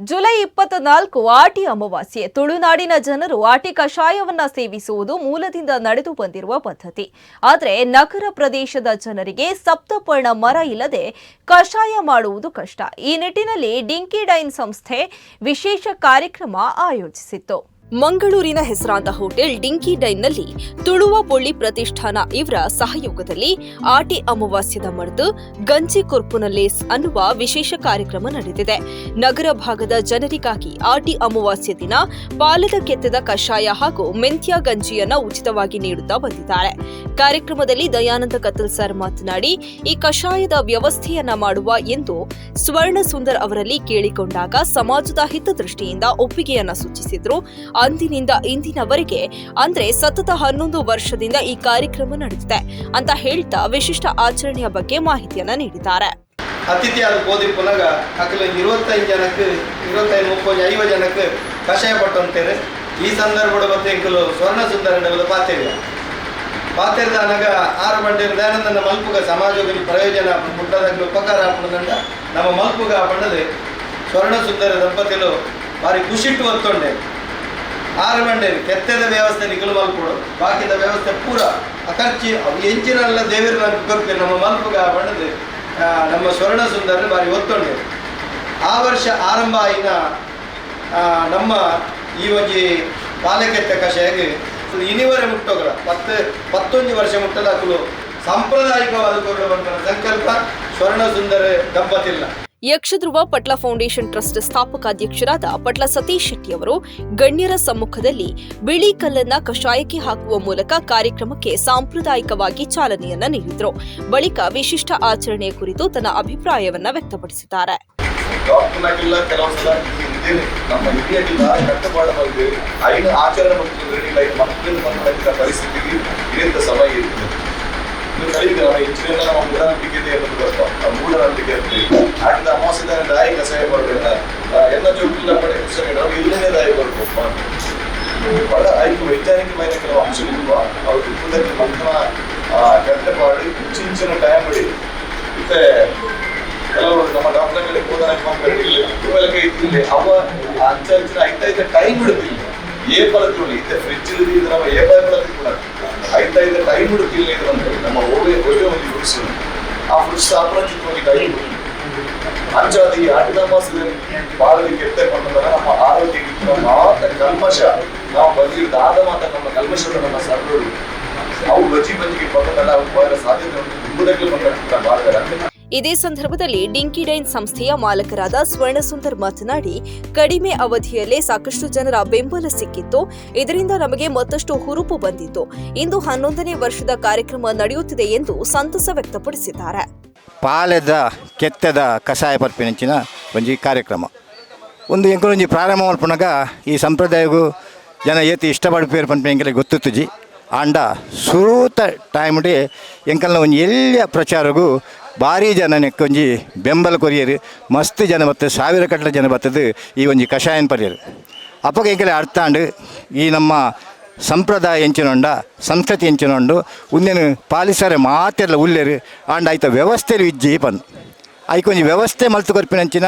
July ಇಪ್ಪತ್ನಾಲ್ಕು ಆಟಿ ಅಮಾವಾಸ್ಯೆ. ತುಳುನಾಡಿನ ಜನರು ಆಟಿ ಕಷಾಯವನ್ನ ಸೇವಿಸುವುದು ಮೂಲದಿಂದ ನಡೆದು ಬಂದಿರುವ ಪದ್ಧತಿ. ಆದರೆ ನಗರ ಪ್ರದೇಶದ ಜನರಿಗೆ ಸಪ್ತಪರ್ಣ ಮರ ಇಲ್ಲದೆ ಕಷಾಯ ಮಾಡುವುದು ಕಷ್ಟ. ಈ ನಿಟ್ಟಿನಲ್ಲಿ ಡಿಂಕಿ ಡೈನ್ ಸಂಸ್ಥೆ ವಿಶೇಷ ಕಾರ್ಯಕ್ರಮ ಆಯೋಜಿಸಿತ್ತು. ಮಂಗಳೂರಿನ ಹೆಸರಾಂತ ಹೋಟೆಲ್ ಡಿಂಕಿ ಡೈನ್ನಲ್ಲಿ ತುಳುವ ಬೊಳ್ಳಿ ಪ್ರತಿಷ್ಠಾನ ಇವರ ಸಹಯೋಗದಲ್ಲಿ ಆಟಿ ಅಮಾವಾಸ್ಯದ ಮರೆತು ಗಂಜಿ ಕೊರ್ಪುನಲ್ಲೇಸ್ ಅನ್ನುವ ವಿಶೇಷ ಕಾರ್ಯಕ್ರಮ ನಡೆದಿದೆ. ನಗರ ಭಾಗದ ಜನರಿಗಾಗಿ ಆಟಿ ಅಮಾವಾಸ್ಯ ದಿನ ಪಾಲದ ಕೆತ್ತದ ಕಷಾಯ ಹಾಗೂ ಮೆಂತ್ಯ ಗಂಜಿಯನ್ನ ಉಚಿತವಾಗಿ ನೀಡುತ್ತಾ ಬಂದಿದ್ದಾರೆ. ಕಾರ್ಯಕ್ರಮದಲ್ಲಿ ದಯಾನಂದ ಕತ್ತಲ್ ಸರ್ ಮಾತನಾಡಿ, ಈ ಕಷಾಯದ ವ್ಯವಸ್ಥೆಯನ್ನ ಮಾಡುವ ಎಂದು ಸ್ವರ್ಣ ಸುಂದರ್ ಅವರಲ್ಲಿ ಕೇಳಿಕೊಂಡಾಗ ಸಮಾಜದ ಹಿತದೃಷ್ಟಿಯಿಂದ ಒಪ್ಪಿಗೆಯನ್ನ ಸೂಚಿಸಿದ್ರು. ಅಂದಿನಿಂದ ಇಂದಿನವರೆಗೆ, ಅಂದ್ರೆ ಸತತ ಹನ್ನೊಂದು ವರ್ಷದಿಂದ ಈ ಕಾರ್ಯಕ್ರಮ ನಡೆದಿದೆ ಅಂತ ಹೇಳ್ತಾ ವಿಶಿಷ್ಟ ಆಚರಣೆಯ ಬಗ್ಗೆ ಮಾಹಿತಿಯನ್ನ ನೀಡಿದ್ದಾರೆ. ಅತಿಥಿಯಾದ ಕೋದಿ ಪುನಗ ಅಕಲ ಇರುವತ್ತೈದು ಜನಕ್ಕೆ, ಇರುವತ್ತೈದು, ಮುಪ್ಪತ್ತು, ಐವತ್ತು ಜನಕ್ಕೆ ಕಷಾಯ ಪಟ್ಟು ಈ ಸಂದರ್ಭದ ಮತ್ತೆ ಇಂಕಲು ಸ್ವರ್ಣ ಸುಂದರ ಪಾತ್ರೆ ಪಾತ್ರೆ ಅನಗ ಆರು ಬಂಡೆ ದಯಾನಂದನ ಮಲ್ಪುಗ ಸಮಾಜದಲ್ಲಿ ಪ್ರಯೋಜನ ಮುಟ್ಟದಾಗ ಉಪಕಾರ ನಮ್ಮ ಮಲ್ಪುಗ ಪಂಡದೆ ಸ್ವರ್ಣ ಸುಂದರ ದಂಪತಿಗಳು ಭಾರಿ ಖುಷಿಟ್ಟು ಒತ್ತೊಂಡೆ ಆರು ಬಂಡೆ ಕೆತ್ತದ ವ್ಯವಸ್ಥೆ ನಿಗಲು ಮಲ್ಪುಡು ಬಾಕಿದ ವ್ಯವಸ್ಥೆ ಪೂರ ಅಕರ್ಚಿ ಎಂಚಿನಲ್ಲ ದೇವರು ನಮ್ಗೆ ಕೊರ್ಪೆ ನಮ್ಮ ಮಲ್ಪುಗ ಬಣ್ಣದೆ ನಮ್ಮ ಸ್ವರ್ಣ ಸುಂದರ ಬಾರಿ ಒತ್ತೊಂಡೆ ಆ ವರ್ಷ ಆರಂಭ ಆಯಿನ ನಮ್ಮ ಈ ಒಂಜಿ ಬಾಲಕೆತ್ತ ಕಷಾಯಗೆ ಇನಿವರೆ ಮುಟ್ಟೋಗಲ ಪತ್ತು, ಪತ್ತೊಂದು ವರ್ಷ ಮುಟ್ಟದಾಕಲು ಸಾಂಪ್ರದಾಯಿಕವಾದ ಕೊಡುವಂಥ ಸಂಕಲ್ಪ ಸ್ವರ್ಣ ಸುಂದರ ದಂಪತಿಲ್ಲ. ಯಕ್ಷಧ್ರುವ ಪಟ್ಲ ಫೌಂಡೇಶನ್ ಟ್ರಸ್ಟ್ ಸ್ಥಾಪಕ ಅಧ್ಯಕ್ಷರಾದ ಪಟ್ಲ ಸತೀಶ್ ಶೆಟ್ಟಿ ಅವರು ಗಣ್ಯರ ಸಮ್ಮುಖದಲ್ಲಿ ಬಿಳಿ ಕಲ್ಲನ್ನ ಕಷಾಯಕ್ಕೆ ಹಾಕುವ ಮೂಲಕ ಕಾರ್ಯಕ್ರಮಕ್ಕೆ ಸಾಂಪ್ರದಾಯಿಕವಾಗಿ ಚಾಲನೆಯನ್ನ ನೀಡಿದರು. ಬಳಿಕ ವಿಶಿಷ್ಟ ಆಚರಣೆಯ ಕುರಿತು ತನ್ನ ಅಭಿಪ್ರಾಯವನ್ನ ವ್ಯಕ್ತಪಡಿಸಿದ್ದಾರೆ. వాళ్ళ ಐದು ವೈಜ್ಞಾನಿಕమైన ಕೆಲವು ಅಂಶಗಳಿರುವ ಅವ್ರಿಗೆ ಮುಂದಕ್ಕೆ ಮಂಥನ ಗಂಟೆ ಮಾಡಿ ಚಿಂಚಿನ ಟೈಮ್ ಬಿಡಿ ಮತ್ತೆ ಕೆಲವರು ನಮ್ಮ ಡಾಕ್ಟರ್ಗಳಿಗೆ ಹೋದ ಮಕ್ಕಳಿಗೆ ಇವೆಲ್ಲಕ್ಕೆ ಇಲ್ಲಿ ಅವ ಅಂಚ ಅಂಚಿನ ಐದೈದು ಟೈಮ್ ಇಡುತ್ತಿಲ್ಲ ಏ ಬರತಿಲ್ಲ ಇದೆ ಫ್ರಿಜ್ ಇಲ್ಲಿ ನಮ್ಮ ಏ ಬಾಯ್ ಬರತಿಲ್ಲ ಐದೈದು ಟೈಮ್ ಇಡುತ್ತಿಲ್ಲ ಇದು ಅಂತ ನಮ್ಮ ಓವೆ ಓವೆ ಒಂದು ಯೂಸ್ ಆ ಫ್ರಿಜ್ ಸಾಮ್ರಾಜ್ಯವಾಗಿ ಟೈಮ್ ಅಂಚಾದಿ ಆಟಿದ ಮಾಸದಲ್ಲಿ ಬಾಳಲಿ ಕೆತ್ತೆ ನಮ್ಮ ಆರೋಗ್ಯಕ್ಕೆ ಮಾತ್ರ ಕಲ್ಮಶ ಮಾತ್ರ ನಮ್ಮ ನಮ್ಮ ಸರ್ವರು ಅವು ಬಜಿ ಬಜಿಗೆ ಪಕ್ಕದಲ್ಲ ಅವು ಬಹಳ ಸಾಧ್ಯತೆ ಉಂಟು. ಬಂದ ಬಾಳಗರ ಇದೇ ಸಂದರ್ಭದಲ್ಲಿ ಡಿಂಕಿ ಡೈನ್ ಸಂಸ್ಥೆಯ ಮಾಲಕರಾದ ಸ್ವರ್ಣಸುಂದರ್ ಮಾತನಾಡಿ ಕಡಿಮೆ ಅವಧಿಯಲ್ಲೇ ಸಾಕಷ್ಟು ಜನರ ಬೆಂಬಲ ಸಿಕ್ಕಿತ್ತು. ಇದರಿಂದ ನಮಗೆ ಮತ್ತಷ್ಟು ಹುರುಪು ಬಂದಿತ್ತು. ಇಂದು ಹನ್ನೊಂದನೇ ವರ್ಷದ ಕಾರ್ಯಕ್ರಮ ನಡೆಯುತ್ತಿದೆ ಎಂದು ಸಂತಸ ವ್ಯಕ್ತಪಡಿಸಿದ್ದಾರೆ. ಪಾಲೆದ ಕೆತ್ತದ ಕಷಾಯ ಪರ್ಪಿನಂಚಿನ ಒಂಜಿ ಕಾರ್ಯಕ್ರಮ. ಒಂದು ಎಂಕೊಂಜಿ ಪ್ರಾರಂಭ ಮಲ್ಪನಾಗ ಈ ಸಂಪ್ರದಾಯಗೂ ಜನ ಏತಿ ಇಷ್ಟಪಡ್ಪೇರು ಪಂಪ ಎಂಕಲೆ ಗೊತ್ತುತ್ತುಜಿ ಆಂಡ ಸುರೂತ ಟೈಮ್ಡೆ ಎಂಕಲ್ನ ಒಂಜಿ ಎಲ್ಲಿಯ ಪ್ರಚಾರಗೂ ಭಾರಿ ಜನ ನೆಕ್ಕೊಂಜಿ ಬೆಂಬಲ ಕೊರಿಯರು, ಮಸ್ತ್ ಜನ ಬರ್ತದೆ, ಸಾವಿರ ಕಟ್ಲ ಜನ ಬರ್ತದೆ ಈ ಒಂಜಿ ಕಷಾಯನ್ ಪರಿಯರು. ಅಪ್ಪಗೆ ಎಂಕಲೆ ಅರ್ಥಾಂಡು ಈ ನಮ್ಮ ಸಂಪ್ರದಾಯ ಎಂಚಿನೊಂಡ, ಸಂಸ್ಕೃತಿ ಎಂಚಿನೊಂಡು ಉಂದೆನು ಪಾಲಿಸರೆ ಮಾತೆಲ್ಲ ಉಲ್ಲೆರು ಆಂಡ ಆಯ್ತ ವ್ಯವಸ್ಥೆಲು ಇಜ್ಜಿ ಪಂದು ಐಕೊಂಜಿ ವ್ಯವಸ್ಥೆ ಮಲ್ತು ಕೊರ್ಪಿನಂಚಿನ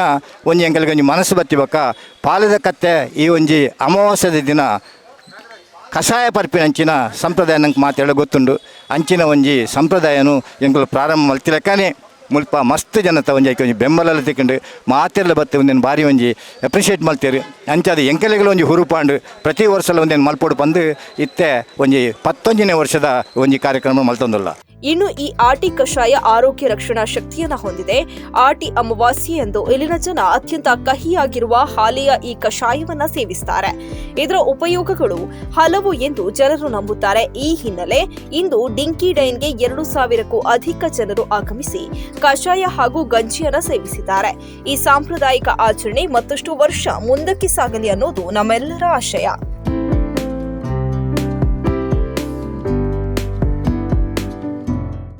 ಒಂಜಿ ಎಂಕಲ್ಗೆ ಒಂಜಿ ಮನಸ್ಸು ಬತ್ತಿಬಕ್ಕ ಪಾಲದ ಕತ್ತೆ ಈ ಒಂಜಿ ಅಮಾವಾಸ್ಯದ ದಿನ ಕಷಾಯ ಪರ್ಪಿನಂಚಿನ ಸಂಪ್ರದಾಯ ನಂಗೆ ಮಾತಾಡೋ ಗೊತ್ತುಂಡು. ಅಂಚಿನ ಒಂಜಿ ಸಂಪ್ರದಾಯನು ಎಂಕಲು ಪ್ರಾರಂಭ ಮಲ್ತಿಲಕ್ಕನೆ ಮುಲ್ಪ ಮಸ್ತ್ ಜನತ ಒಂಜಿ ಐಕೆ ಒಂಜಿ ಬೆಂಬಲ ತಿಕ್ಕೊಂಡು. ಮಾತೆಲ್ಲ ಬತ್ತೆ ಒಂದೇನು ಭಾರಿ ಒಂಜಿ ಅಪ್ರಿಷಿಯೇಟ್ ಮಲ್ತೇರು. ಅಂಚಾದ ಎಂಕೆಲೆಗಳು ಒಂಜಿ ಹುರುಪಾಂಡು. ಪ್ರತಿ ವರ್ಷಲ ಒಂದೇನು ಮಲ್ಪೋಡು ಬಂದು ಇತ್ತೆ ಒಂಜಿ ಪತ್ತೊಂಜನೇ ವರ್ಷದ ಒಂಜಿ ಕಾರ್ಯಕ್ರಮ ಮಲ್ತೊಂದುಲ್ಲ. ಇನ್ನು ಈ ಆಟಿ ಕಷಾಯ ಆರೋಗ್ಯ ರಕ್ಷಣಾ ಶಕ್ತಿಯನ್ನ ಹೊಂದಿದೆ. ಆಟಿ ಅಮಾವಾಸ್ಯೆ ಎಂದು ಇಲ್ಲಿನ ಜನ ಅತ್ಯಂತ ಕಹಿಯಾಗಿರುವ ಹಾಲೆಯ ಈ ಕಷಾಯವನ್ನ ಸೇವಿಸ್ತಾರೆ. ಇದರ ಉಪಯೋಗಗಳು ಹಲವು ಎಂದು ಜನರು ನಂಬುತ್ತಾರೆ. ಈ ಹಿನ್ನೆಲೆ ಇಂದು ಡಿಂಕಿ ಡೈನ್ಗೆ ಎರಡು ಸಾವಿರಕ್ಕೂ ಅಧಿಕ ಜನರು ಆಗಮಿಸಿ ಕಷಾಯ ಹಾಗೂ ಗಂಜಿಯನ್ನ ಸೇವಿಸಿದ್ದಾರೆ. ಈ ಸಾಂಪ್ರದಾಯಿಕ ಆಚರಣೆ ಮತ್ತಷ್ಟು ವರ್ಷ ಮುಂದಕ್ಕೆ ಸಾಗಲಿ ಅನ್ನೋದು ನಮ್ಮೆಲ್ಲರ ಆಶಯ.